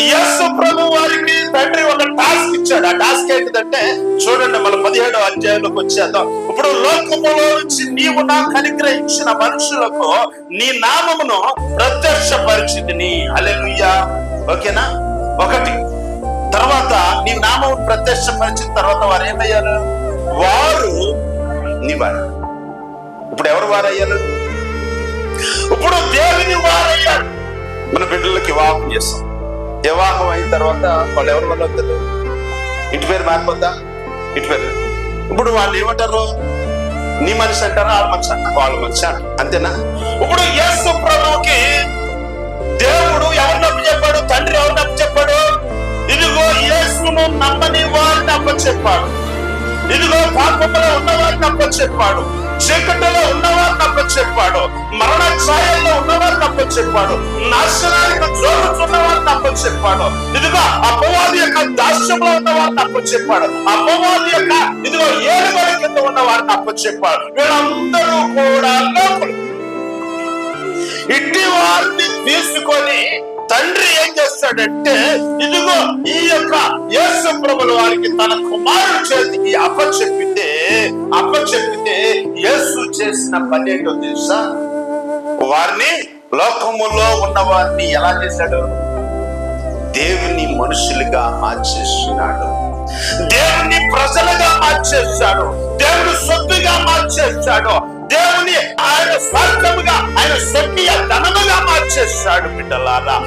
యస్సు ప్రభు వారికి తండ్రి ఒక టాస్క్ ఇచ్చాడు. ఆ టాస్క్ ఏంటిదంటే చూడండి మన పదిహేడో అధ్యాయంలోకి వచ్చేద్దాం. ఇప్పుడు లోకములో నుంచి నీవు నాకు అనుగ్రహించిన మనుషులకు నీ నామమును ప్రత్యక్షపరిచింది అలెలుయ్యా ఓకేనా? ఒకటి. తర్వాత నీ నామం ప్రత్యక్షపరిచిన తర్వాత వారు ఏమయ్యారు వారు నీ వారు. ఇప్పుడు ఎవరు వారయ్యారు? ఇప్పుడు దేవుని వారయ్యారు. మన బిడ్డలకి వివాహం చేస్తాం. వివాహం అయిన తర్వాత వాళ్ళు ఎవరి వల్ల వద్దరు ఇటు పేరు మారిపోద్దా? ఇటు పేరు ఇప్పుడు వాళ్ళు ఏమంటారు? నీ మనిషి అంటారా? వాళ్ళ మనిషి అంటారు? వాళ్ళ మనిషి అంటారు? అంతేనా? ఇప్పుడు యేసు ప్రభువుకి దేవుడు ఎవరు నప్పు చెప్పాడు? తండ్రి ఎవరు నప్పు చెప్పాడు? ఇదిగో యేసును నమ్మని వారిని అప్ప చెప్పాడు. ఇదిగో పాపంలో ఉన్నవారిని అప్ప చెప్పాడు. చీకటిలో ఉన్నవారిని అప్ప చెప్పాడు. మరణ ఛాయల్లో ఉన్నవారు అప్ప చెప్పాడు. నాశనానికి జోడుతున్న వారిని అప్ప చెప్పాడు. ఇదిగో అపవాది యొక్క దాస్యంలో ఉన్న వారిని అప్ప చెప్పాడు. అపవాది యొక్క ఇదిగో ఏడుబడి కింద ఉన్న వారిని అప్ప చెప్పాడు. వీళ్ళందరూ కూడా లోపల. ఇంటి వారిని తీసుకొని తండ్రి ఏం చేస్తాడంటే ఇదిగో ఈ యొక్క యేసు ప్రభుల వారికి తన కుమారుడు చేతికి అప్పచెప్పితే అప్పచెప్పితే యేసు చేసిన పని ఏంటో తెలుసా? వారిని లోకములో ఉన్న వారిని ఎలా చేశాడు? దేవుని మనుషులుగా మార్చేస్తున్నాడు. దేవుని ప్రజలుగా మార్చేస్తాడు. దేవుని సొత్తుగా మార్చేస్తాడు. దేవుని ఆయన స్వార్థముగా ఆయన స్వకీయ ధనముగా మార్చేస్తాడు బిడ్డలారా.